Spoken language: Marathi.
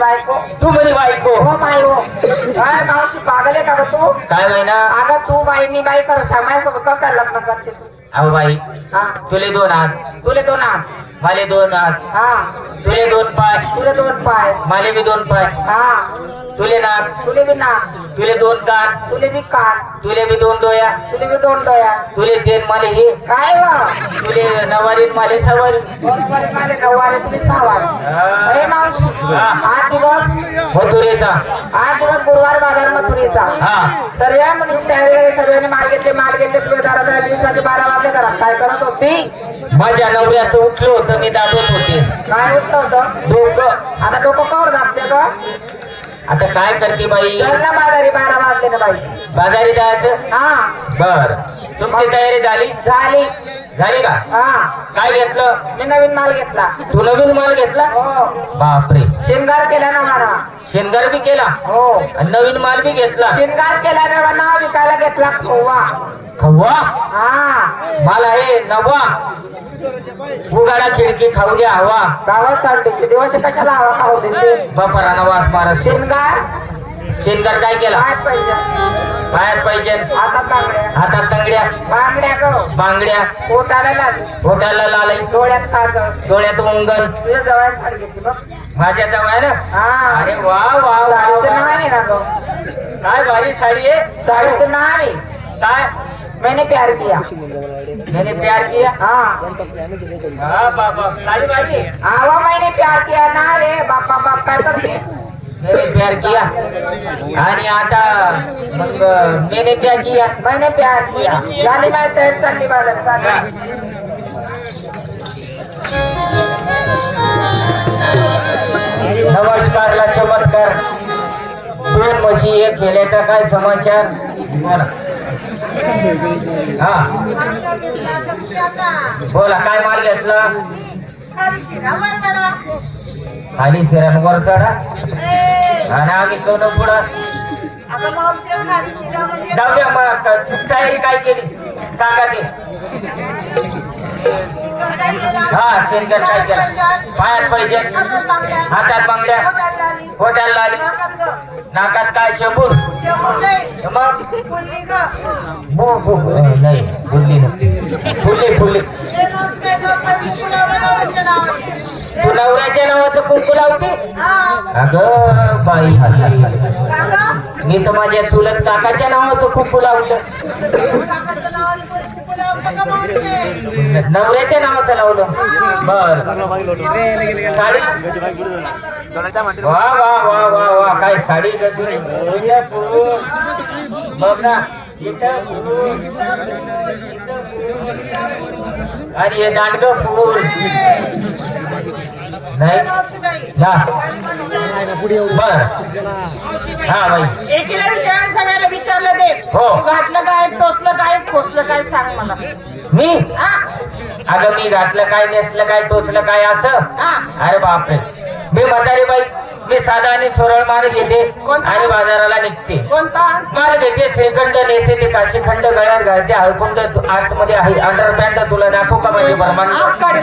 बायको. तू म्हणे बायको. हो बाई हो. काय मावशी पागल आहे का ग तू? काय महिना अगं तू बाई मी बाई करत सांग. माझ्यासोबत कसं काय लग्न करते तू? अहो बाई हा. तुले दोन हात. तुले दोन हात. माले दोन हात. हा. तुले दोन पाय. तुले दोन पाय. माले बी दोन पाय. हा. तुले नाक तुले बी नाक. तुले दोन कान तुले बी कान. तुले बी दोन डोया तुले बी दोन डोया तुले तेन माले हे काय व तुले नवारी माले सवारी. बरोबर माले ए मावशी आठ दिवस हो तुरेचा आठ दिवस गुरुवार बाजार मथुरीचा. हा. सर्व तयारी सर्वांनी माल घेतले माल घेतले तुझे दारा दहा दिवसाचे बारा वाजले करा काय करत होती? माझ्या नवऱ्याचं उठलो होतं मी दाबत होते. काय उठलं होतं? डोकं. आता डोकं कवर दाबते ग. आता काय करते बाई? बाजारी बारा वाजले ना बाई. बाजारी जायचं? हा. बर. तुमची तयारी झाली? झाली. झाली का? हा. काय घेतलं? मी नवीन माल घेतला. तू नवीन माल घेतला? हो. बापरे. शिंगार केला ना म्हणा शेंगार बी केला? हो. आणि नवीन माल बी घेतला? शिंगार केला ना म्हणा विकायला घेतला खोवा. खवा हा. माल आहे नवा उगाडा खिडकी खाऊ द्या हवा. गावात चालते. दिवस कशाला हवा खाऊ देते? बापाराना वास मारा शिंगार शेंगार काय केला? काय पाहिजे. पायात पाहिजे. बांगड्या. हातात तंगड्या बांगड्या गो. बांगड्या. पोटाला लाल. होटाला लालाई डोळ्यात काजळ डोळ्यात उंगण तुझ्या जवळ साडी घेतली बघ. माझ्या जवळ ना? हा. अरे वा वा साडीचं नाव. आहे ना गो. काय भारी साडी आहे? साडीचं नाव आहे. काय? मैंने प्यार किया। मैंने प्यार किया? हाँ। बाबा भारी आहे. आवा मैंने प्यार किया आहे बाप्पा बाप काय करते मैंने प्यार किया। आणि आता। मग मैंने क्या किया? मैंने प्यार किया। झाली माहिती तयारी चालली बाज़ार नमस्कारला चमत्कार दोन म्हशी एक केल्याचा काय समाचार? हा. बोला काय माल घेतला? खाली शिरांवर चढा. आणि आम्ही कोण पुढं? जाऊ द्या मग तयारी काय केली? सांगा ते हा शेणखत काय केलं पायात पाहिजे. हातात बांगड्या. होट्याला आली नाकात काय शंभूर? मग? हो हो, हो. नाही फुलली फुलली फुलली. तू नवऱ्याच्या नावाचं कुंकू लावते? अगं बाई मी तर माझ्या चुलत काकाच्या नावाचं कुंकू लावलं. नवऱ्याच्या नावाचं लावलं. बर. साडी? वा वा वा वा वा. काय साडी बघ ना. आणि हे दांडग पूर नाही. बर. हा बाई. एकीला विचार सगळ्याला विचारलं दे हो. घातलं काय टोचलं काय खोसलं काय सांग मला. मी? हा. अगं मी घातलं काय नेसलं काय टोचलं काय असं? हा. अरे बापरे. मी म्हातारी बाई. मी साधा आणि सोरळ माल घेते कोणता? आणि बाजाराला निघते. कोणता? माल घेते श्रीखंड नेसे ते काशीखंड गळ्यात घालते हळकुंड आतमध्ये आहे अंडरपॅन्ट तुला दाखवू का माझी काढ